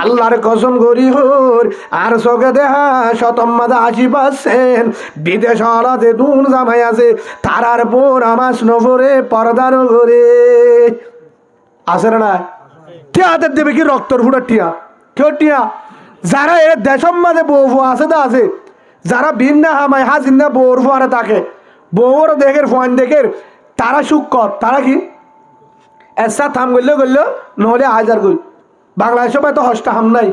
আল্লাহর কসম করি হর, আর চোখে দেহা শতম মাদা আশি পাচ্ছেন। বিদেশ হলাতে দুন জামাই আছে, তারার পর আমার নফরে পর্দানো করে আছে না না টিয়াদের দেবে কি রক্তর ফুটা টিয়া? কেউ টিয়া? যারা এর দেশম মাঝে বউ আছে তো আছে। যারা ভিন্ন হামায় হাজিন না বউর ফুয়ারে তাকে বউর দেখের ফোন দেখের তারা সুখ কর। তারা কি? এসা থাম করলে করল নহলে হাজার কই বাংলাদেশে তো হস্তা হাম নাই।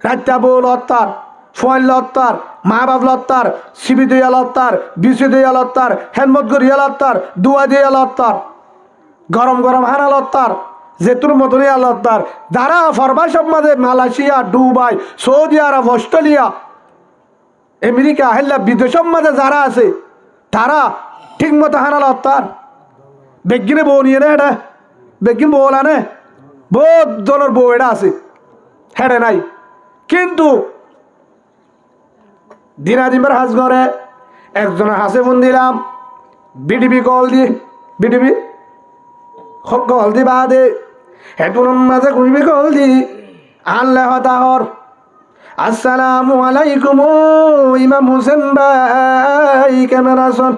রাত্তা বউ লত্তার ফোন লত্তার মা বাপ লত্তার সিবি দিয়া লত্তার বিসি দিয়া লত্তার হেলমত গরিয়া লত্তার দুয়া দিয়া লত্তার গরম গরম হানা লত্তার জেতুর মতনিয়া লত্তার যারা ফরবা সমাজে Malaysia, Dubai, Saudi Arab, Australia, America, হেল্লা বিদেশের মাঝে যারা আছে, তারা ঠিক মতো হানা লত্তার বেগিনে বউ নিয়ে না এটা। বেগিন বউ আনে। বহুত দলের বউ এটা আছে, হেডে নাই। কিন্তু দিনাদিমের হাজ ঘরে একজনের হাসে ফোন দিলাম বিডিবি কল দি বিডিবি কল দি বাদে হেতুন মাঝে কুড়বি কল দি আল্লাহ তাহর আসসালামু আলাইকুম ইমাম হোসেন ভাই, কেমন আছেন?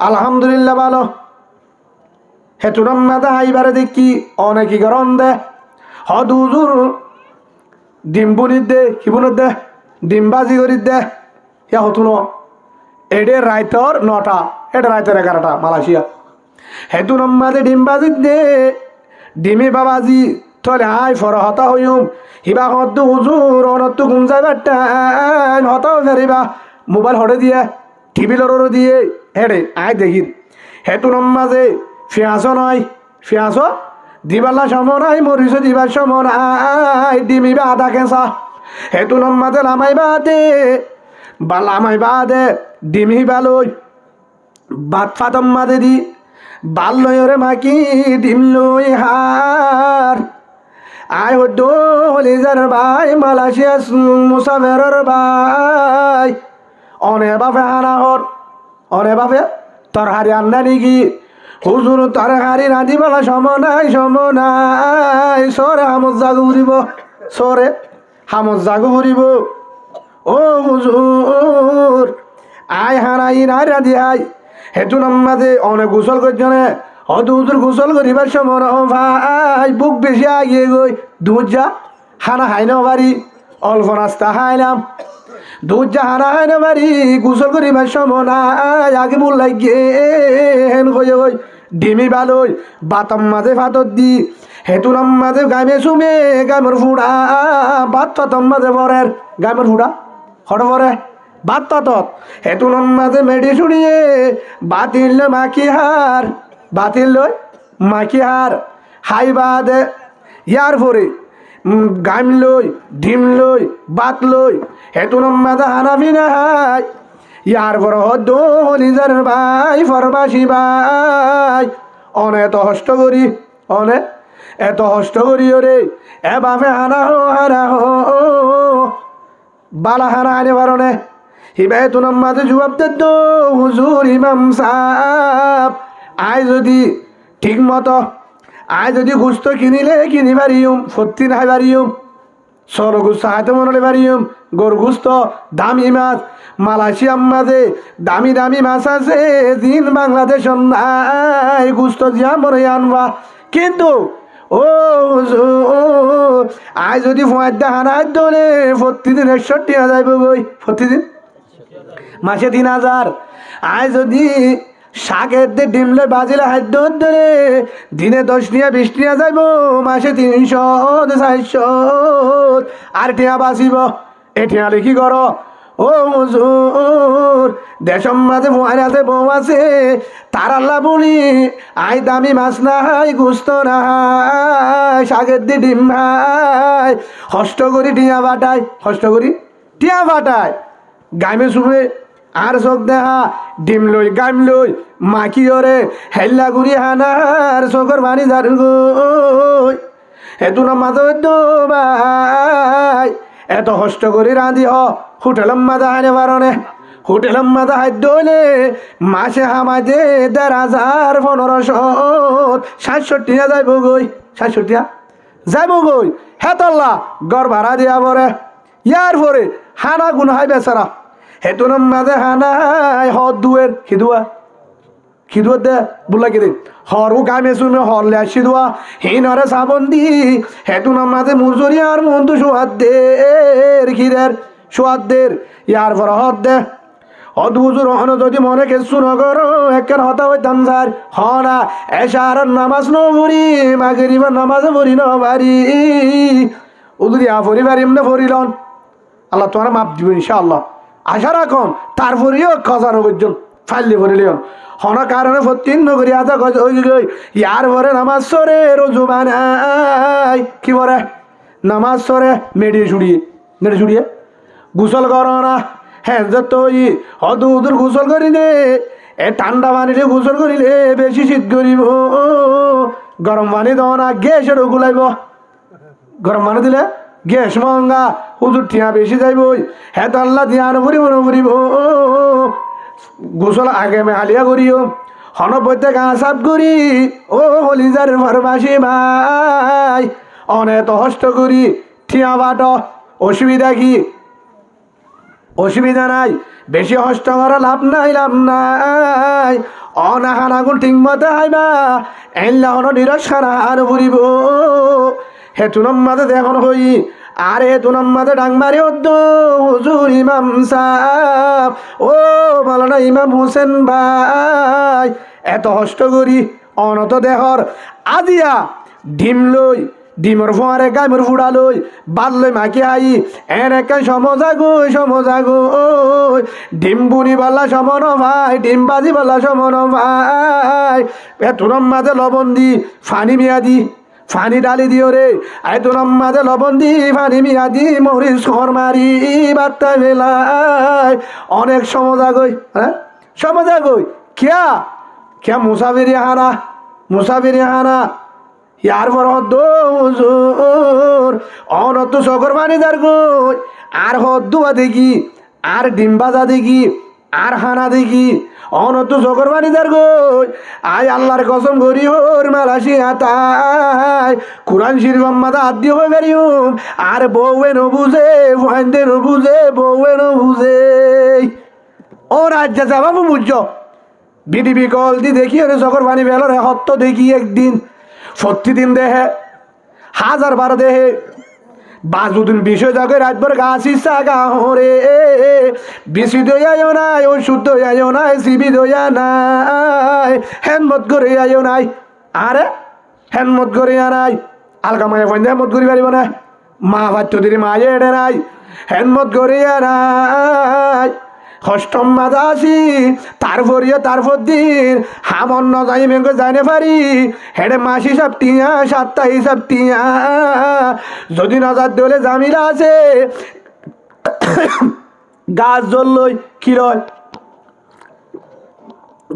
আলহামদুলিল্লাহ ভালো। হেতুন মাঝে হাইবারে দেখি অনেকই গরম দে। হদুজুর ডিম বুনির দে, কি বুনির দে? ডিম বাজি করির দে। ইয়া হতুন, এডে রাইতর নটা এটা রাইতর এগারোটা, মালয়েশিয়া। হেতু নম্মাদে ডিম বাজি দে, ডিমি বাবাজি, তলে আই ফর হতা হইম হিবা হদ্দু হুজুর অনত্তু যাইবার টাইম হতাও ফেরিবা মোবাইল হরে দিয়ে, টিভি লড়ো দিয়ে হেডে আয় দেখি হেতু নম্মাজে ফিয়াস নয় ফিয়াস দিবাল্লা সমরাই মরিস দিবার সমরাই ডিমিবা আদা কেঁচা। হেতু নম্মাদে লামাই বাদে, বা লামাই বাদে, ডিমি বালই বাত ফাতম মাদে দি, বাল লয়রে মাকি ডিম লই হার। আয় হদ্দ হলিজার ভাই, মালয়েশিয়া মুসাফেরর ভাই। অনে বাপে হানা হর, অনে বাপে তোর হারি আন্না নাকি হুজুর তোর হারি নাই সম নাই সরে হামত জাগু ফুরিব, সরে হামত জাগু ফুরিব। ও হুজুর, আয় হারাই নাই রাধি আই হেতু নাম্মাদে অনেক গোসল করছনে হয়তো হুজুর গোসল করিবার সময় ভাই, বুক বেশি আগিয়ে গই। দুধ যা, হানা, হাই না বাড়ি। অল্প রাস্তা হাইলাম। দুধ যা, হানা, হাই না বাড়ি। গোসল করিবার সময় নাই, আগে বল লাগিয়ে হেন কই ডিমি বালই, বাতাম মাঝে ফাতর দি। হেতু নাম্মাদে গামে সুমে গামের ফুড়া, বাত ফাতম মাঝে পরের গামের ফুড়া, হট পরে বাত তত হেতু নাম্মাদে মেডি শুনিয়ে বাতিল মাখি হার। বাতিল লই মাখি হার, হাই বাদে, ইয়ার পরে গাম লই, ডিম লই, বাত লই। হেতু নাম্মাদে হানাফি না হাই ইয়ার পর হদ্দ নিজের ভাই, ফরবাসি ভাই। অনে এত হষ্ট করি, অনে এত হষ্ট করি ওরে। এ বাপে হানা হো হারা হো। বালা হানা আনে পারনে হিবাই তুনাম মাঝে জবাব দেদ হুজুর ইমাম সাহ আয় যদি ঠিক মতো, আয় যদি গুস্ত কিনিলে কিনি পারিম সত্যি নাই পারিম সর গুস্ত হাতে মনে পারিম গরু গুস্ত, দামি মাছ মালয়েশিয়ার মাঝে দামি দামি মাছ আছে দিন বাংলাদেশ নাই, গুস্ত দিয়া মনে আনবা। কিন্তু, ও আয় যদি ফুয়ার হারাই দলে প্রতিদিন একষট্টি হাজার গই প্রতিদিন? মাসে তিন হাজার। আয় যদি শাকের দিয়ে ডিমলে বাজিলে হাদ্য ধরে দিনে দশ নিয়ে বিশ নিয়ে যাইব, মাসে তিনশো চারশো। আর টিয়া বাঁচিব। এ টিয়া লিখি কর। ও মজুর দেশম মাঝে মহারাতে বউ আছে, তার আল্লাহ বলি, আই দামি মাছ না হাই গুস্ত না হাই শাকের দিয়ে ডিম হাই হষ্ট করি টিয়া বাটাই হষ্ট করি টিয়া বাটায় গামে শুনে আর চোখ দেখা, ডিম লই গাম লই মাকি ওরে হেল্লা গুড়ি হানার, চোখর বাণী যার গই, হেতু না মাথা ভাই এত কষ্ট করে রাঁধি, হ। হোটেলম মাথা হানে পারনে হোটেলম মাথা হাত হইলে মাসে হামাজে দেড় হাজার পনেরোশো সাতষট্টি না যাইব গই, সাতষট্টি যাইব গই। হেতল্লা গড় ভাড়া দিয়া পরে, ইয়ার পরে হানা গুণ হাই বেচারা। হেতুন মাঝে হানাই হদ দুয়ের খিদুয়া খিদুয়া দে বুলা কিরে হরু গামে শুনে হর লে সিদুয়া হিনরে সাবন দি হেতুন মাঝে মুজুরি আর মন্তু সুয়াদ্দের খিরের সুয়াদ্দের ইয়ার পর হদ দে অদ্ভুজুর হন যদি মনে কিছু নগর একের হতা হইতাম স্যার হনা এসার নামাজ নবরি মাগরিবার নামাজ পড়ি নবারি উদুরি আফরি বারিম না ফরিলন আল্লাহ তোমার মাপ দিব ইনশাআল্লাহ আশা রাখন তারপরেও খজানো পর্যন্ত ফাইলে ভরিলিয়ন। হন কারণে ফতিন নগরী আজা গজ ওই গই। ইয়ার পরে নামাজ সরে, রোজু বানাই। কি বলে নামাজ সরে মেডিয়ে ছুড়িয়ে মেডি ছুড়িয়ে গোসল কর না। হ্যাঁ যত ই হদু উদুর গোসল করিলে, এ ঠান্ডা পানিতে গোসল করিলে বেশি শীত করিব। গরম পানি দেওয়া না গ্যাসের গুলাইব গরম পানি দিলে গ্যাস মহঙ্গা। হুজুর টিয়া বেশি যাইবই। হ্যাঁ তো আল্লাহ ধ্যান ফুরিব না ফুরিব গোসল আগে হালিয়া করিও। হন বইতে গা সাপ করি। ও হলিজার ফার্মাসি ভাই। অনেক হস্ত করি। ঠিয়া বাট, অসুবিধা কি? অসুবিধা নাই। বেশি হস্ত করা লাভ নাই লাভ নাই। অনাহান আগুন ঠিক মতে হাইবা এনলা হন নিরসান আর ফুরিব হেতুনম মাঝে দেখুন হই। আর হেতুনম মাঝে ডাংমারি হুজুর ইমাম সাহ ও মালানা ইমাম হোসেন ভাই, এত হস্ত করি, অনত দেহর। আজিয়া, ডিম লই, ডিমর ফোয়ারে গামর বাদ লই মাকি আই এন একে সমজা গো সমজা গো ডিম বুনি বালা সমন ভাই, ডিম বাজি বালা সমন ভাই। এতুরম মাঝে লবণ দি, ফানি মিয়া দি। ফানি ডালি দিও রে। আই তোরম মাঝে লবণ দি, ফানি মিয়া দি মরিচ খর মারি বার্তা বেলায় অনেক সমজা গই হ্যাঁ? সমজা গই। কিয়া কিয়া মুসাফিরি হানা মুসাফিরি হানা ইয়ার পর হদ্দুর অনত সকর পানি দার গই। আর হদ্দুয়া দেখি আর ডিম বাজা দেখি আর হানা দেখি অনত সকর পানি দার গই আয় আল্লাহর কসম করি, ওর মালাসি হাতাই কোরআন শির মাদা আদ্য হয়ে বেরিউম আর বউয়ে ন বুঝে ফাইন্দে ন বুঝে, বউয়ে ন বুঝে। ও রাজ্য যাবাবু বুঝছ। বিডিবি কল দি দেখি, ওরে সকর পানি বেলরে হত্য দেখি একদিন। প্রতিদিন দেহে, হাজার বার দেহে বাজুদিন বিষয় জগে, রাতভর গাছি সাগা হরে। বেশি দয়ায় নাই, ওষুধ দইয়াও নাই, সিবি দয়া নাই হেনমত করে আয়ো নাই। আরে হেনমত করে আনাই আলকা মায়ের ফোন মত করি পারিব না। মা ভাত দিদি মায়ে এড়ে নাই হেনমত করে নাই। ষষ্ঠম মাদা আসি তারপরিও তারপর দিন হামন ন যাই মেঘ জানে পারি হেডে মাস হিসাব টিয়া সাতটা হিসাব টিয়া। যদি নজার দলে জামিলা আছে, গাছ জ্বললই কি রয়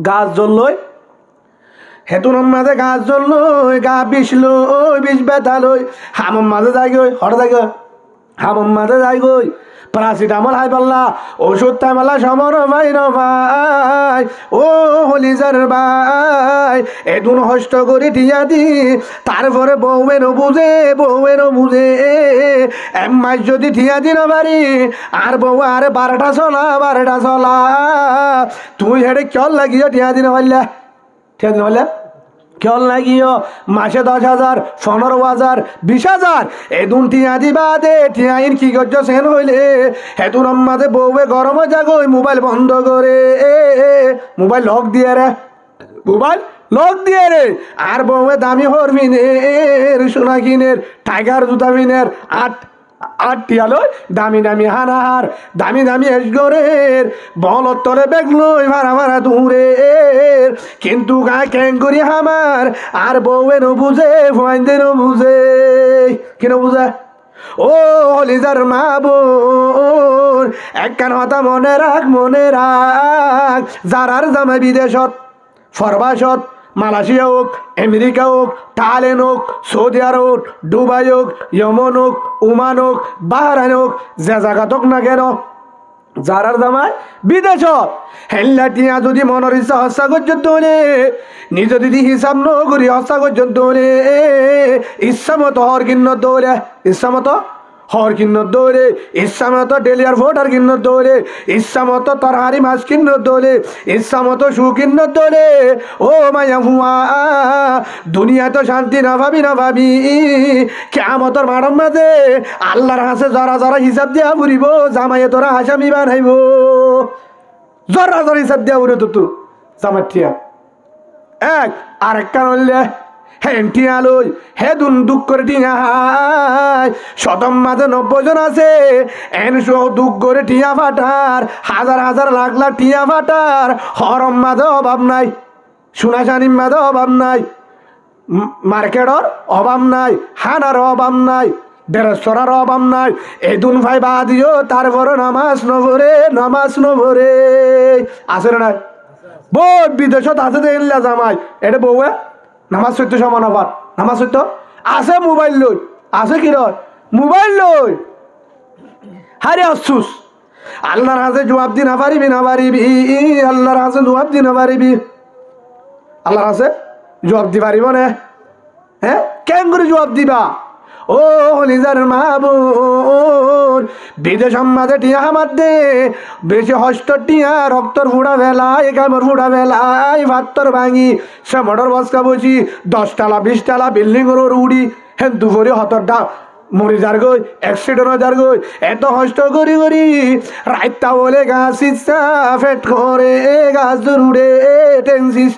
গাছ জ্বললই? হেতুন মাঝে গাছ জ্বললই, গা বিষ লই বিষ ব্যথা লই হামম মাঝে যাই গই হর যাই গই হামম মাঝে যাই গই প্যারাসিটামল হাই পাল্লা ওষুধ তাইমালা সমর ভাই ভাই, ও হলিজার ভাই, এদুন হস্ত করে দিয়া দি, তারপরে বউয়ের বুঝে বউয়ের বুঝে এক মাস যদি ঠিয়া দিন পারি আর বউ আর বারোটা চলা বারোটা চলা, তুই হেডে কিয়র লাগিও ঠিয়া দিন পারলে ঠিয়া দিন পারলে কেল লাগিও মাসে দশ হাজার, পনেরো হাজার, বিশ হাজার। এ দুন টিয়া দিবা দে, টিয়াইন কি করছ সেন হইলে? হেতুর মাঝে বউবে গরম জাগো মোবাইল বন্ধ করে। এ মোবাইল লক দিয়ে রে। মোবাইল লক দিয়ে রে। আর বউয়ে দামি হরবিনের সোনা কিনের টাইগার জুতা বিনের আট আট টিয়ালো দামি দামি হানাহার, দামি দামি এসগরের বলত তলে বেগ লই ভাড়া ভাড়া দূরে কিন্তু গা ক্যাং করি হামার, আর বউয়ে ন বুঝে ফুয়াইন্দে ন বুঝে। কেন বুঝে? ও হলিজার মা বোন একখান হতা মনে রাখ মনে রাখ, যারার জামাই বিদেশত, ফরবাসত মালয়েশিয়া হোক, আমেরিকা হোক, থাইল্যান্ড হোক, সৌদি আরব হোক, দুবাই হোক ইয়মন হোক, ওমান হোক, বাহরাইন হোক, যে জায়গাত হোক না কেন যারার জামাই বিদেশ হেল্লা টিয়া যদি মনের ইচ্ছা হস্তা পর্যন্ত হলে, নিজ দিদি হিসাব নগরি হস্তা পর্যন্ত হলে, ইচ্ছা মতো হর কিন্ন দৌড়ে ইচ্ছা মতো হর কিন্ন দৌড়ে, ইচ্ছা মতো ডেলিয়ার ভোটার কিন্ন দৌড়ে, ইচ্ছা মতো তরহারি মাছ কিন্ন দৌড়ে, ইচ্ছা মতো সু কিন্ন দৌড়ে। ও মায়া হুয়া দুনিয়া তো শান্তি না ভাবি না ভাবি কেমতর মারম মাঝে আল্লাহর হাসে জরা জরা হিসাব দিয়া ফুরিব জামাইয়ে তোরা হাসামি বানাইব। জরা জরা হিসাব দিয়া ফুরিব তো জামাই ঠিয়া। এক আর এক কারণলে হেন টিয়া লই হে দুন দুঃখ করে টিয়া শতম মাঝে নব্বই জন আছে এন সহ দুঃখ করে টিয়া ফাটার, হাজার হাজার লাখ লাখ টিয়া ফাটার। হরম মাঝে অভাব নাই, সোনাশানির মাঝে অভাব নাই মার্কেটর অভাব নাই, হানার অভাব নাই দেড়শোরার অভাব নাই। এই দুন ভাই বাদিও তারপরে নামাজ নভরে নামাজ নভরে। আছে না নাই? বহুত বিদেশত আছে দেখলা জামাই। এটা বউয়ে নামাজ সত্য সমান হবার। নামাজ সত্য? আছে মোবাইল লই। আছে কি রয় মোবাইল লই। হারে আফসুস। আল্লাহর হাতে জবাব দিন না পারিবি না পারিবি আল্লাহর হাতে জবাব দিন না পারিবি আল্লাহর হাতে জবাব দি পারিব না হ্যাঁ? কেন করে জবাব দিবা? ও নিজার মাহবুর বিদেশ সম্মাদে টিয়া আমার দে, বেশি হস্ত টিয়া, রক্তর ফুড়া বেলায় কামর ফুড়া বেলায় ভাতর ভাঙি, সে মোটর বসকা বসি দশটালা বিশটালা বিল্ডিং রোড উড়ি, হেন দুপুরে হতরটা মরি যার গই অ্যাক্সিডেন্ট যার গই এত কষ্ট করি করি রাইতা বলে গাছ ফেট করে গাছ উড়ে টেনসিস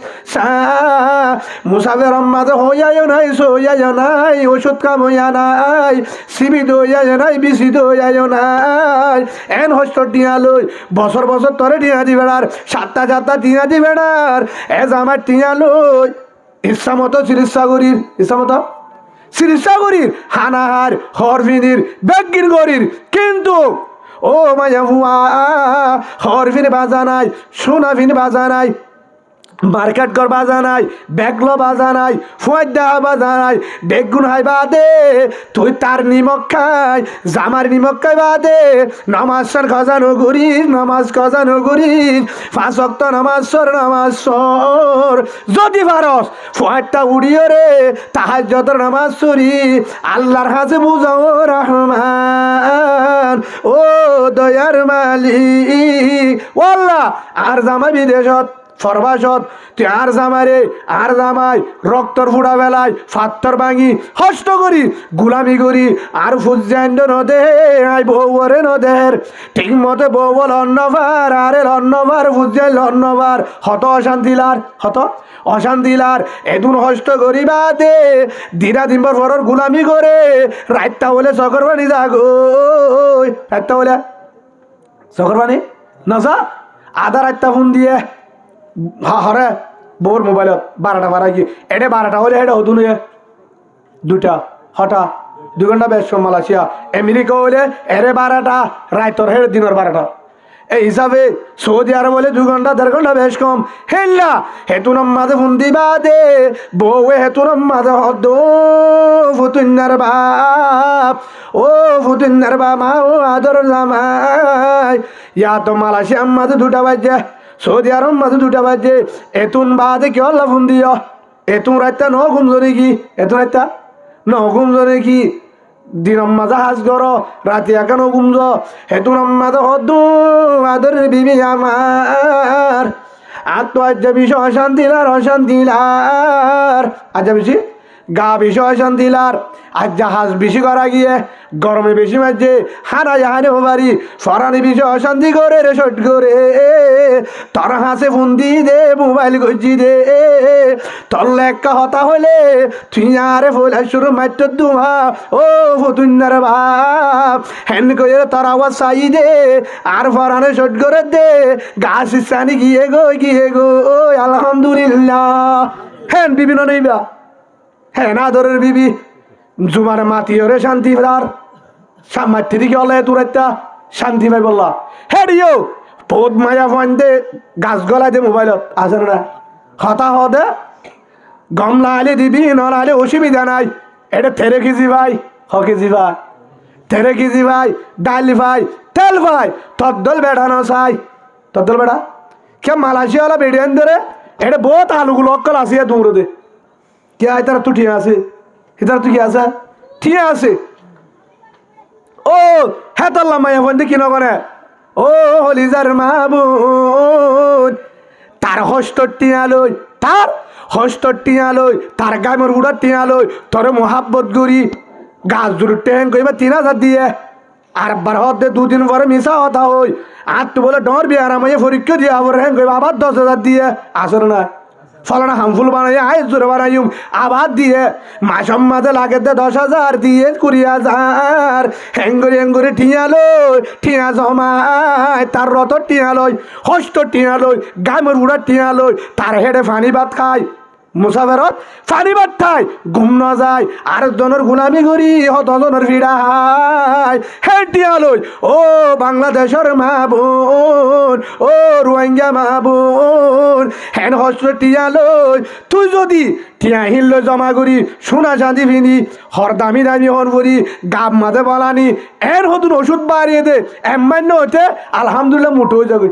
মুসাফের মাঝে হইয়াও নাই সইয়াও নাই, ওষুধ কাম হইয়া নাই সিবি দইয়াও নাই বিসি দইয়াও নাই। এন হস্ত টিয়া লই, বছর বছর তরে টিয়া দি বেড়ার, সাতটা সাতটা টিয়া দি বেড়ার, এ আমার টিয়া লই, ইচ্ছা মতো চিকিৎসা করির, ইচ্ছা মতো করির হানাহার, হরফিনির ব্যাগির গরির কিন্তু, ও মায়া হুয়া, হরফিন বাজা নাই, সোনাফিন বাজা নাই মার্কেট কর বাজা নাই, ব্যাগলো বাজা নাই ফুয়াদ্দা বাজা নাই, বেগুন হাই বাদে, তুই তার নিমক খাই, জামার নিমক খাই বাদে, নামাজ সর খজানো করিস নামাজ খজানো করিস পাঁচ অক্ত নামাজ সর নামাজ সর। যদি পারস ফুয়ারটা উড়িয়ে রে তাহার যত নামাজ সরি আল্লাহর হাতে বুঝাও রহমান, ও দয়ার মালিক। ওয়াল্লাহ, আর জামা বিদেশত ফরবাসত তুই আর জামারে আর জামাই, রক্তর ফুড়া বেলায়, ফাত্তর ভাঙি হস্ত করি, গুলামি করি, আর ফুজাইন্দ নদে, আই বউরে নদের। ঠিক মতে বউ বল অন্নবার আরে অন্নবার ফুজাইল অন্নবার হত অশান্তিলার হত অশান্তিলার। এদুন হস্ত করি বাদে, দিনা দিন পর পর গুলামি করে। রাইতা বলে চকর বানি যাগো রাইতা বলে চকর বানি আধা রাইতা ফোন দিয়ে। হা, হরে বউর মোবাইলত বারোটা বারা কি এটে বারোটা হলে এটা হতুন দুটা হঠা দুই ঘণ্টা বেশ কম মালয়েশিয়া আমেরিকা হলে এরে বারোটা রায়তর হের দিনের বারোটা এই হিসাবে সৌদি আরব হলে দুই ঘণ্টা দেড় ঘণ্টা বেশ কম। হেল্লা, হেতু মাঝে ফোন দিবা দে বউ হেতু মাঝে হদ ফুতুন্নার বাপ, ও ফুতুন্নার বাপ, মা, ও আদর জামাই। ইয়া তো মালয়েশিয়া মাঝে দুটা বাজে। সৌদি আরব মাঝে দুটা বাজে, এতুন বাদে কেউ আল্লাহ ফোন দিও এতুন রাইতা ন ঘুমজো নাকি এতুন রাইতা ন ঘুমজো নাকি দিনম মাঝে হাজ গর রাতি একানো ঘুমজ হেতুন মাঝে হদু আদর বিবি আমার। আর তো আজ বিষয় অশান্তিলার অশান্তিলার আজ বেশি গা বেশি অশান্তিলার আজ জাহাজ বেশি করা গিয়ে, গরমে বেশি মাঝে হারা জাহানে বাড়ি ফরানি বেশি অশান্তি করে রে, শট করে। তোর হাসে ফোন দি, মোবাইল গজি দে। তোর লেখা হতা হলে তুই আরে ফুল শুরু মাত্র দুমা। ও ফুতুন্নার বাপ, হেন করে তোর আওয়াজ চাই দে। আর ফরানে শট করে দে। গাছ গিয়ে গো গিয়ে গো আলহামদুলিল্লাহ। হেন বিভিন্ন নেইবা। হ্যাঁ না ধরের বিবি, জুমার মাতি ওরে শান্তি ফেরার। সামার্থি দিকে হলে তোর একটা শান্তি পাই বললা হ্যাঁ রিও বহুত মায়া ফাইন দে, গাছ গলায় দে মোবাইলত, আছে না হতা হদে, গমলা আলে দিবি নলালে অসুবিধা নাই, এটা ফেরে কেজি ভাই, হ কেজি ভাই, তেরে কেজি ভাই ডাইল ভাই, তেল ভাই, তদ্দল বেড়ানো চাই, তদ্দল বেড়া? কে মালয়েশিয়াওয়ালা বেড়িয়ান ধরে, এটা বহুত আলুগুলো অক্কল আসিয়া দৌড়ে দে। কে তুই ঠিক আছে? তুই কি আছে? ঠিক আছে। ও হ্যাঁ তোর লাম্মাই ফোন কি নগরে ও, হলিজার মাহবুন তার হস্তর টিয়ালই তার হস্তর টিয়ালই তার গামের উড়ার টিয়ালই তোর মোহাব্বত করি গাছ দুটো ট্যাং কইবা তিন হাজার দিয়ে। আর বার হতে দুদিন পরে মিশা হতা হই। আর তো বলে ডর বিয়ার আমায় পরীক্ষা দিয়ে আবার হ্যাং কইবা আবার দশ হাজার দিয়ে। আসলে না। ফলানা হামফুল বানাই আয় জোরে বানাইম। আবার দিয়ে, মাসম মাঝে লাগে দে দশ হাজার দিয়ে কুড়ি হাজার হ্যাঙ্গুরি হ্যাঙ্গুরি ঠিয়ালো ঠিয়া জমায়, তার রত টিয়ালই হস্ত টিয়ালই গামের উড়া টিয়ালই তার হেডে ফানি ভাত খায়। মুসাফেরত ফানি খায় ঘুম না যায় আর জনের গুলামি করি হত জনের ফিরাই হে টিয়ালই ও বাংলাদেশের মা বোন ও রোহিঙ্গা মা বোন হেন হস্ত টিয়ালই তুই যদি টিয়া হিল্ল জমা করি, সোনা চাঁদি ফিনি হর দামি দামি হন করি, গাব মাঝে বলানি, এর হতুন ওষুধ বাড়িয়ে দে এমান্য হতে আলহামদুলিল্লাহ মোটো হয়ে যাবে।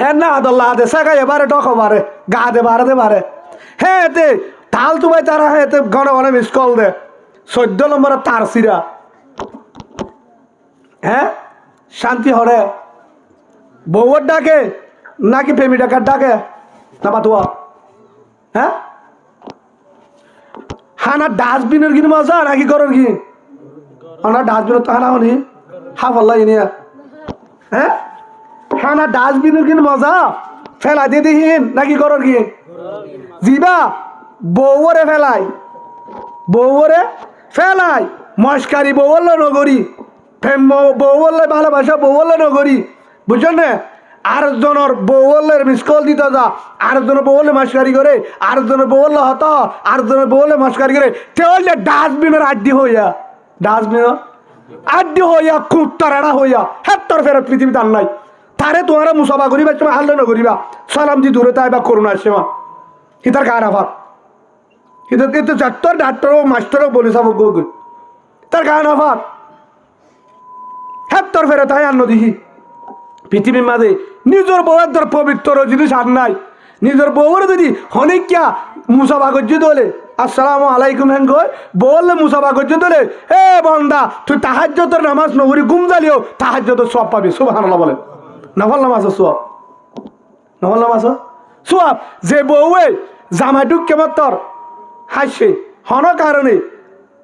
হ্যাঁ না আদল্লা দে সাকা এবারে টক বারে গা দে বারে দে বারে হ্যাঁ এতে, তাল তুমাই তারা হ্যাঁ এতে ঘন ঘন মিস কল দে। চোদ্দ নম্বরে তার সিরা। হ্যাঁ শান্তি হরে। বউয়ের ডাকে, নাকি প্রেমী ডাকার ডাকে? না বাতুয়া হ্যাঁ হানা ডাস্টবিনের কিনে মজা, নাকি করার কি হানা ডাস্টবিনের তো হানা হনি। হা ফল্লা ইনিয়া। হ্যাঁ হানা ডাস্টবিনের কিনে মজা? ফেলা দিয়ে দিহিন, নাকি করার কি জিবা, বউরে ফেলাই। বউরে ফেলাই। মস্কারি বউলে নগরী। প্রেম বউলে ভালোবাসা বউলে নগরী। বুঝছেন না? আর জনের বউলের মিস কল দিতে যা। আর জনের বউলে মস্কারি করে। আর জনের বউলে হত। আর জনের বউলে মস্কারি করে। তেলে ডাস্টবিনের আড্ডি হইয়া। ডাস্টবিন আড্ডি হইয়া কুত্তারাড়া হইয়া। হেত্তর ফেরত পৃথিবীতে আর নাই। তারে তোমারা মুসাফা করিবা তোমার হাল্লে নগরিবা সালাম দি দূরে তাই বা করুণা সেমা। হিতার কার আফার কিন্তু কিন্তু ডাক্তার, ডাক্তারও, মাস্টারও, বলে গো তার গান আফার হ্যাঁ তোর ফেরত তাই আন্ন দেখি পৃথিবীর মাঝে নিজের বউয়ের ধর পবিত্র জিনিস আর নাই, নিজের বউয়ের যদি হনিকিয়া মুসাফা করছি দলে, আসসালামু আলাইকুম হ্যাং কই বললে মুসাফা করছি দলে, এ বন্দা, তুই তাহাজ্য তোর নামাজ নগরী গুম জ্বালিও তাহাজ্য তোর সব পাবি সুবাহ বলে নফল নামাজ সোয়াব নফল নামাজ সোয়াব যে বউয়ে জামাইটুক কেমন তোর হাসছে হন কারণে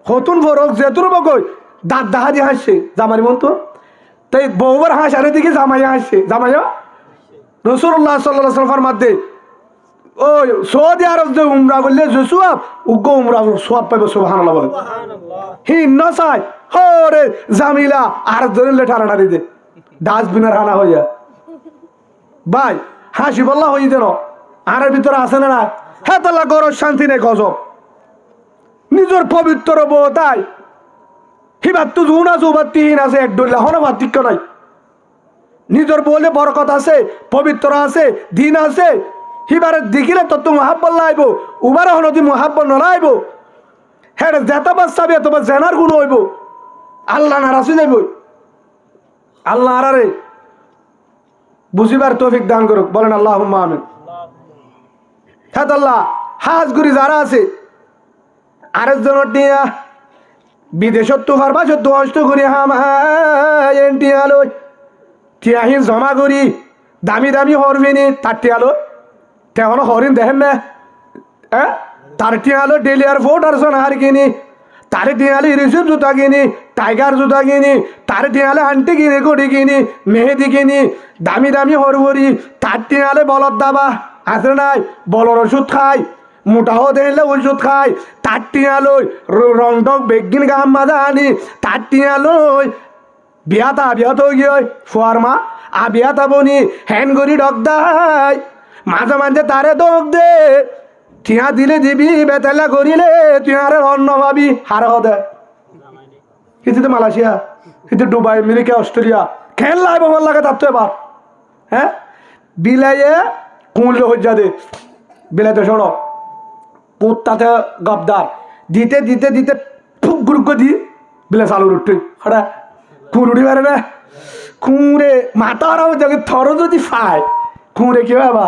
হতুন ফরক যেতুর বগৈ দাঁত দাহা দিয়ে হাসছে জামারি মন তো? তাই বউবার হাঁস আরে দিকে জামাইয়া হাসছে জামাইয়া রসুল্লাহ সাল্লাহ সাল্লামের মধ্যে ওই সৌদি আরব যে উমরা করলে যে সোয়াব উগ্র উমরা সোয়াব পাবে সোহান বলে। হি নসাই হরে জামিলা আর ধরে ঠাড়া দিতে ডাস্টবিনের হানা হইয়া ভাই হাসি বল্লা হই যেন আর ভিতরে আছে না হ্যাঁ তাল্লা গরজ শান্তি নেই, গজব। নিজের পবিত্র বউ তাই হিবার তো জুন আছে উবার তিহিন আছে, এক ডুল্লা হন পার্থক্য নাই। নিজের বলে বরকত আছে, পবিত্র আছে, দিন আছে। হিবারে দেখিলে তো তো মহাব্বল লাইব, উবারে হন তুই মহাব্বল নলাইব। হ্যাঁ যেত বাচ্চাবে তোমার জেনার গুণ হইব। আল্লাহ নারাসি যাইব আল্লাহ আরারে বুঝিবার তৌফিক দান করুক। বলেন আল্লাহ আমিন। আল্লাহ হাজগুড়ি যারা আছে, আরেকজনের দিয়া বিদেশত তো হারবা সত্য অষ্ট করি হাম আলো টিয়াহিন জমা করি, দামি দামি হরবিনি তার টিয়ালো তেহন হরিণ দেখেন না তার টিয়ালো ডেলি আর ফোর্ট আর সোনাহার কিনি, তারে টিয়ালে রিসিভ জুতা কিনি টাইগার জুতা কিনি তারে টিয়ালে আন্টি কিনি কড়ি কিনি মেহেদি কিনি দামি দামি হরবরি, তার টিয়ালে বলদ দাবা আছে নাই বলর ওষুধ খায় মোটাও দিলে ওষুধ খায়, তার টিয়ালই রং টক বেগিন গাম মাজা আনি তার টিয়ালই বিয়াতা বিয়াত গিয়ে, ফুয়ার মা, আ বিয়াতা বনি হ্যান করি ডক দাই মাঝে মাঝে তারে দোক দে, টিয়া দিলে দিবি, বেতালা করিলে তুই আরে অন্য ভাবি, হার হদে। কিন্তু মালয়েশিয়া কিন্তু দুবাই আমেরিকা অস্ট্রেলিয়া। খেল লাইব ভালো লাগে তার তো এবার। হ্যাঁ? বিলাইয়ে কুমলে হজ্জা দে বিলাইতে শোনো। পুত তাতে গবদার। দিতে দিতে দিতে ফু হুক গুরুক দি। বিলে চালু উঠে হঠাৎ উঠি পারে না কুঁড়ে, মাথা হারাও যাকে থর যদি পায় কুঁড়ে কি বাবা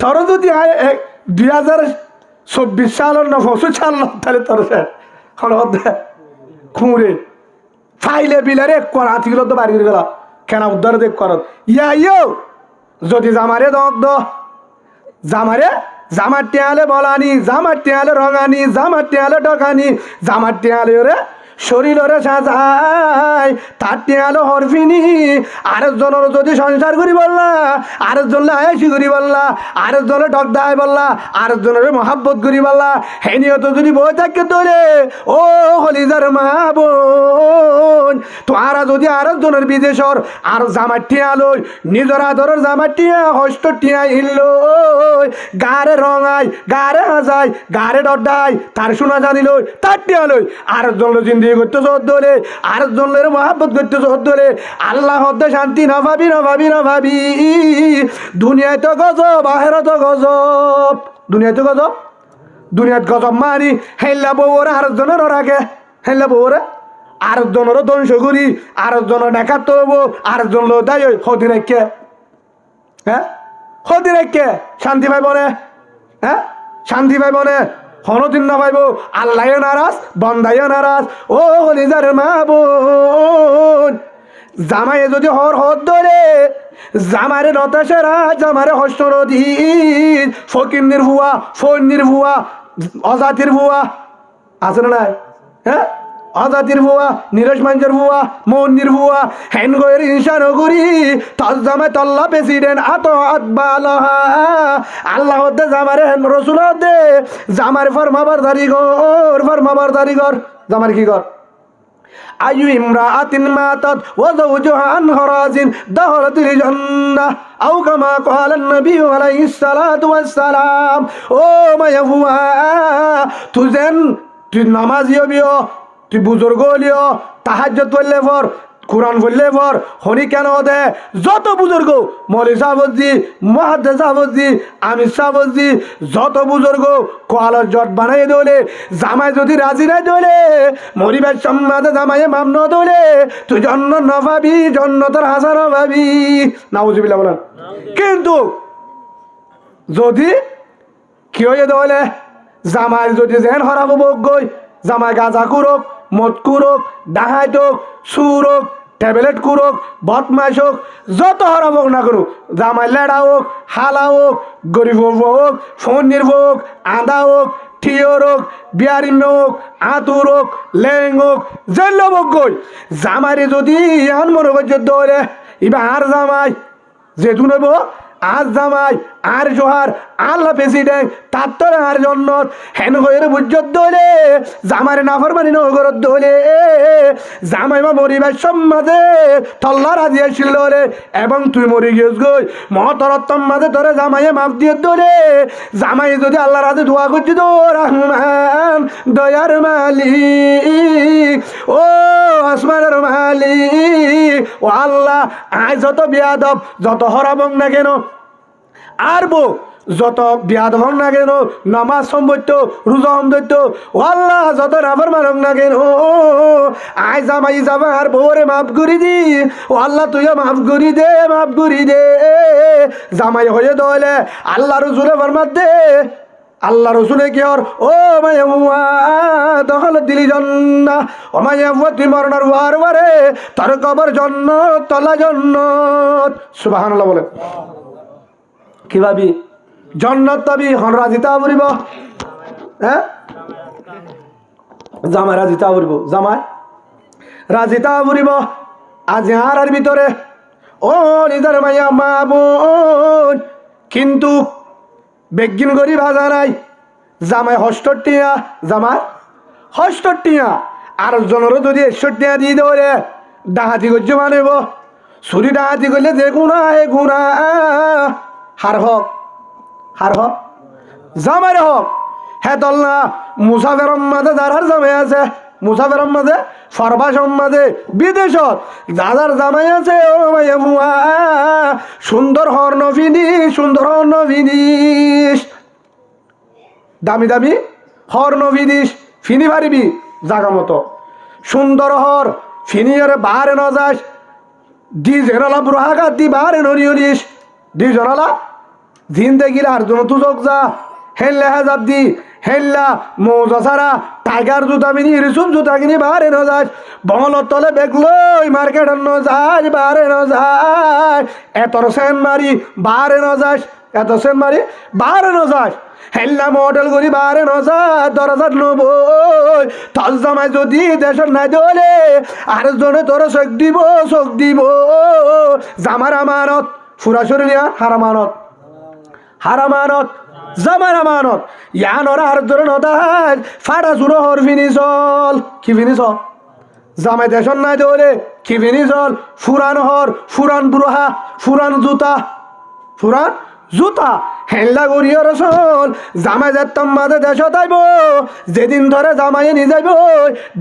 থর যদি আয় এক দুই হাজার চব্বিশ সালের না পঁচিশ সাল না তাহলে তোর হঠাৎ কুঁড়ে। ফাইলে বিলারে কর হাতিগুলো তো বাড়ি গেল। কেনা উদ্ধার দেখ করত ইয়া, ইয়ো, যদি জামারে দক দ জামারে, জামার টেয়ালে বলানি, জামার টেয়ালে রঙানি, জামার টেয়ালে ডকানি জামার টেয়ালে ওরে শরীর ওরে সাজাই তার টেয়ালে হরফিনি। আরেকজনের যদি সংসার করি বললা আরেকজনলে আয়াসি করি বললা আরেকজনে ডক দায় বললা, আরেকজনের মহাব্বত করি বললা। হেনিও তো যদি বই থাকে তোরে, ও হলিদার মা বোন তোরা যদি আরেকজনের বিদেশর আর জামার টিয়া লই, নিজের আদরের জামার টিয়া, হস্ত টিয়া ইল্লো গারে রঙাই গারে হাজাই গারে ডডাই তার শোনা জানিল তার টিয়া লই আরেকজন লো জিন্দি করতে সহ্য হলে আরেকজন লোর মহাব্বত করতে সহ্য আল্লাহ হদ্দে শান্তি না ভাবি না ভাবি না ভাবি। দুনিয়ায় তো গজব বাহের তো গজব। দুনিয়ায় তো গজব? দুনিয়াত গজব মারি হেল্লা বউরে আরেকজনের রাখে হেল্লা বউরে? আরেকজনেরও ধ্বংস করি আর আরেকজনের ডাকাত তোলব আরেকজন লো দায় হদি রেখে হ্যাঁ? হদি রেখে শান্তি পাইব নে? হ্যাঁ? শান্তি পাইব নে? হনদিন না পাইব আল্লাহ নারাজ বন্দাইও নারাজ। ও হলিজার মা বোন জামাইয়ে যদি হর হর ধরে জামারে নতাসেরা জামারে হস্ত দিন ফকিন্নির ভুয়া, ফন্নির ভুয়া, অজাতির ভুয়া। আছে না হ্যাঁ? অজাতির ভুয়া নীরজ মাঞ্জের ভুয়া মন্দির ভুয়া হেন গয়ের ইনসান করি তজ জামাই তল্লা প্রেসিডেন্ট আত আতবালহা আল্লাহ দে জামারে হেন রসুল দে। জামার ফরমাবার দারি গর ফরমাবার দারি গর জামার কি গর? আয়ু ইমরাআতিন মাতাত ওয়া যাওজুহা আন হরাজিন দাখলাতিল জান্নাহ। আও কামা ক্বালা নবী আলাইহিস সালাতু ওয়াস সালাম। ও মায়াহুয়া তুই যেন, তুই নামাজ ইয়বিও তুই বুজুর্গ হলিও তাহাজ্জত পড়লে পর, কোরআন বললে পর হরি কেন দে? যত বুজুর্গ, মলি সাহবজি, মহাদ্দে সাহবজি আমি সাহবজি, যত বুজুর্গ, কোয়ালর জট বানাই দোলে, জামাই যদি রাজি নাই দোলে, মরিবার সম্মাদে জামাইয়ে মাম ন দোলে, তুই জন্ন ন ভাবি জন্ন তোর হাসান ভাবি নাউজুবিল্লাহ বলেন। কিন্তু যদি কি হয়ে দলে? জামাই যদি যেন হরাব গই জামাই গাঁজা কুরক মদ কুরক ডাহাই হোক সুর হোক ট্যাবলেট কুরক বদমাস হোক যত হরাব হোক না করুক, জামাই লেড়া হোক হালা হোক গরিব হোক ফোন হোক আদা হোক ঠিয়র হোক বিয়ারিম হোক আতুর হোক লেং হোক জেল হোক গই জামাইরে যদি আন মনে করছে দৌড়ে এবার আর জামাই যেহেতু নেব আজ জামাই আর জোহার, আল্লাহ প্রেসিডেন্ট, তার তোর আর জন্নত। হেন হয়ে বুঝত দোলে, জামারে নাফর মানি নগরত দোলে। জামাই মা মরিবার সম্মাদে, তল্লা রাজি আসছিল রে। এবং তুই মরি গিয়েছ গই, মহতরত্তম মাঝে তোরে জামাইয়ে মাপ দিয়ে দোলে। জামাই যদি আল্লাহ রাজে দোয়া করছি, তো রহমান, দয়ার মালিক। ও আসমানের মালিক। ও আল্লাহ, আয় যত বিয়াদব, যত হরাবং না কেন আর বো, যত বিয়াদ হন না কেন, নামাজ সম্বত্য রোজা সম্বত্য ও আল্লাহ যত রাবার মারক না কেন, আয় জামাই যাবা আর বউরে মাফ করি দি, ও আল্লাহ তুইও মাফ করি দে, মাফ করি দে। জামাই হয়ে দলে, আল্লাহ রসুলে ফরমাত দে, আল্লাহ রসুলে কি ওর, ও মায়া দখল দিলি জন্ন, ও মায়া তুই মরণার ওয়ার ওয়ারে তার কবর জন্ন তলা জন্নত। সুবাহান বলে। কি ভাবি জন্নত পাবি হন রাজিতা পড়িব। হ্যাঁ? জামাই রাজিতা পড়িব। জামাই? রাজিতা পড়িব। আজ আর ভিতরে, ও নিজের মাইয়া মা বোন। কিন্তু বেগিন করি ভাজা নাই। জামাই হস্তটিয়া জামাই? হস্তটিয়া আর জনেরও যদি একষট্টিয়া দিয়ে দেওয়া ডাহাতি করছে মানিব। ছুরি ডাহাতি করলে যে গুণা হে গুণা হার হক হার হক, জামাইরে হক, হে তল্লা মুসাফের মাঝে যার জামাই আছে, মুসাফের মাঝে ফরবাস মাঝে বিদেশত যাদার জামাই আছে, ও মুয়া সুন্দর হর নফিনি সুন্দর হর নফিনিস দামি দামি হর নফিনিস ফিনি পারিবি জাগা মতো। সুন্দর হর ফিনিয়রে বাহারে ন যাস দি জেনালা বুড়াহাগা দি বাহারে নরি হরিস দি জনালা দেখিলে আর জন তুজক যা। হেল্লা হাজাব দি, হেল্লা মৌজা সারা। টাইগার জুতা মিনি রিসুম জুতা কিনি বাহারে ন যাস বঙলত তলে বেগলই মার্কেট ন যাস বাহারে ন যাস এতর সেন মারি বাহারে ন যাস এত সেন মারি বাহারে ন যাস হেল্লা মডেল করি বাহারে ন যাস দরজাত নবই তল জামাই যদি দেশত নাই দলে আর জনে তোর চোখ দিব চোখ দিব। জামার আমানত ফুরাসুরি হারামানত হারামানত জামার আমানত। ইয়ানর আর ধরন নদাজ ফাটা জুড়ো হর ফিনিসল কি ফিনিস জামাই দেশন নাই দৌড়ে, কি ফিনিসল ফুরান হর, ফুরান বুড়োহা, ফুরান জুতা। ফুরান জুতা। হেল্লা করিও রসল জামাই যেতাম মাঝে দেশ তাইব, যেদিন ধরে জামাই নিয়ে যাইব,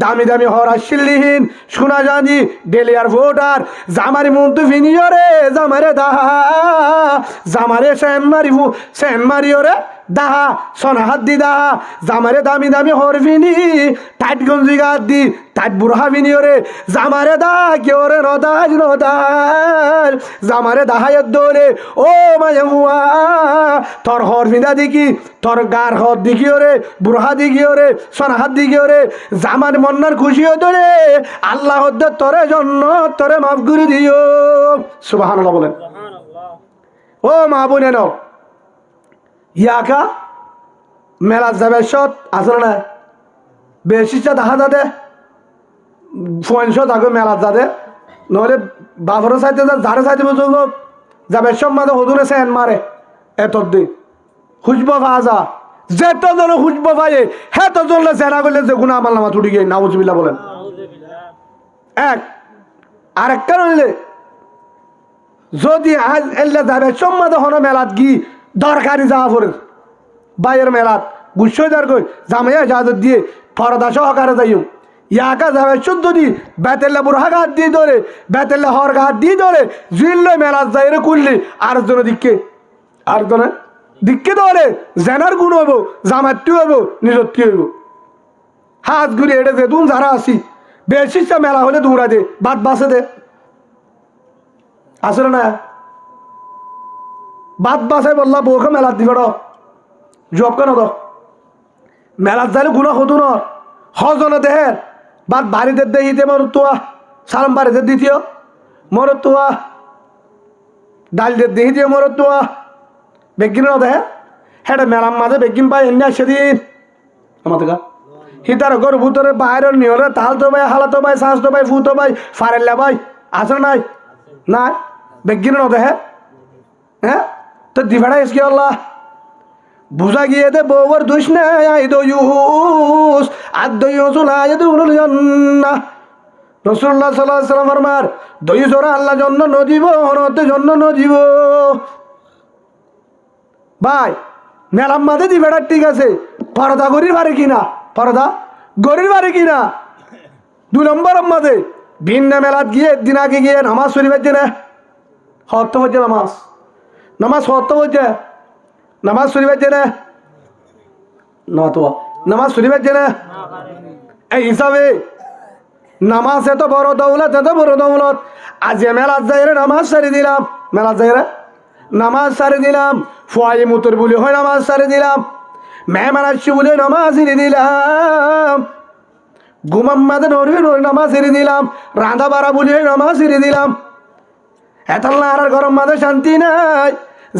দামি দামি হরা শিল্লিহীন সোনা জানি ডেলিয়ার ভোটার, জামারি মন্তু ফিনিও রে জামারে দাহা, জামারে সেন মারি সেন মারিও রে। দাহা, সন হাত দি দাহা জামারে দামি দামি হর ফিনি টাইট গঞ্জি গাত দি, টাইট বুড়া ফিনি ওরে জামারে দা কেউ রে নদাজ নদাজ। জামারে দাহায়ের দৌড়ে ও মাঝে হুয়া তোর হর ফিন্দা দেখি তোর গার হর দেখি ওরে বুড়া দেখি ওরে, সন হাত দেখি ওরে জামার মন্নার খুশি হতো রে আল্লাহ তোরে জন্য, তোরে মাফ করে দিও। সুবাহ বলেন। ও মা বোনে নাও ইয়াকা? মেলা যাবে সত আসলে না বেশিটা দেখা যাতে পয়সা থাকবে মেলা যাতে নহলে বাবরের সাইতে যা যারে সাইতে বুঝব যাবে সব মাঝে হদুরে সেন মারে। এত দি খুঁজব যা যেত জন খুঁজব পায়ে হে তো জন করলে যে গুণা আমার নামা তুটি গিয়ে নাউজবিল্লা বলেন। এক। আরেকটা রইলে যদি আজ এলে যাবে সম্মাদে হন মেলাত গি দরকারি পড়ে বাইয়ের মেলাত গুচ্ছই দার কই জামাইয়া ইজাজত দিয়ে ফরদা সহকারে যাইও। ইয়াকা যাবে শুদ্ধ দি, বেতেল্লা বুড়া গাত দিয়ে ধরে, বেতেল্লা হর গাত দিয়ে ধরে, জুইল্লে মেলাত যাই রে কুললি আর জন দিককে আর জনে দিককে ধরে, জেনার গুণ হইব জামাতি হইব নিজত্তি হইব। হাত ঘুরে এড়ে দে, দুন যারা আসি। বেশি মেলা হলে দৌড়া দে, বাদ বাসে দে। আসলে না বাদ বাসাই বললা, বউকে মেলাত দিবে জব কেন তো মেলাত যাইলে গুণা হতো না। হজনে দেহে বাদ বাড়িতে দেখিতে মর তোয়া সালাম বাড়িতে দ্বিতীয় মর তোয়া ডাল দিয়ে মর তোয়া বেগিন দেহে হ্যাঁ মেলার মাঝে বেগিন পাই এনে সেদিন আমাদের গা হিতার ঘর ভূতরে বাইরের নিয়রে তাল তো ভাই হালা তো ভাই শ্বাস তো ভাই ফু তো ভাই ফারেল্লা ভাই আছে নাই? নাই? বেগিন দেহে হ্যাঁ তো দিভাড়া এসকে আল্লাহ। বুঝা গিয়ে দে বউর দুষ দয়ুস আর দয়ুস লাই দুলুল জন্না রসুল্লাহ সাল্লাহ সাল্লাম ফরমার দয়ুস ওরা আল্লাহ জন্য নদীব হনতে জন্য নদীব ভাই, মেলাম মাঝে দিবেড়ার ঠিক আছে, পরদা গরির পারে কিনা? পরদা গরির পারে কিনা? দু নম্বর মাঝে ভিন্ন মেলাত গিয়ে দিন আগে গিয়ে নামাজ শরীফের দিনে হত্য হচ্ছে নামাজ। নামাজ হত্য হচ্ছে নামাজ শরীফের দিনে না তো। নামাজ শরীফের দিনে এই হিসাবে, নামাজ এত বড় দৌলত, এত বড় দৌলত। আজ মেলাত যাই রে নামাজ সারি দিলাম মেলাত যাই রে নামাজ সারি দিলাম, ফুয়াই মুতর বলে হয় নামাজ সারি দিলাম, মেহমান আসছি বলে নামাজ সারি দিলাম ঘুমাম মাঝে নড়বে নড়ে নামাজ সেরে দিলাম, রাঁধা বাড়া বলে নামাজ সেরে দিলাম। এতাল্লা আর গরম মাঝে শান্তি নাই।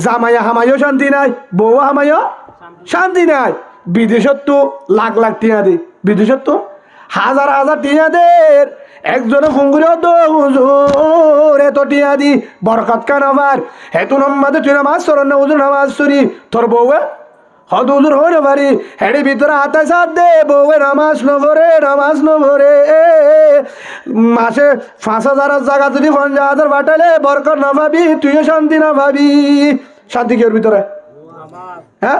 জামাইয়া হামাইও শান্তি নাই বউ হামাইও শান্তি নাই। বিদেশত তো লাখ লাখ টিয়া দে বিদেশত তো হাজার হাজার টিয়া দের। একজনে ফুঙ্গুরে হুজুর, এত টিয়া দি, বরকত কান আবার? হেতু নম্বাদে তুই নামাজ সরণ না, হুজুর, নামাজ সরি তোর বউয়ে হদ হুজুর বাড়ি পারি হেডি ভিতরে হাতে সাথ দে, বউয়ে নামাজ নভরে নামাজ নভরে মাসে পাঁচ হাজারের জায়গা যদি পঞ্চাশ হাজার বাটালে বরকর না ভাবি, তুইও শান্তি না ভাবি। শান্তি কি ওর ভিতরে। হ্যাঁ?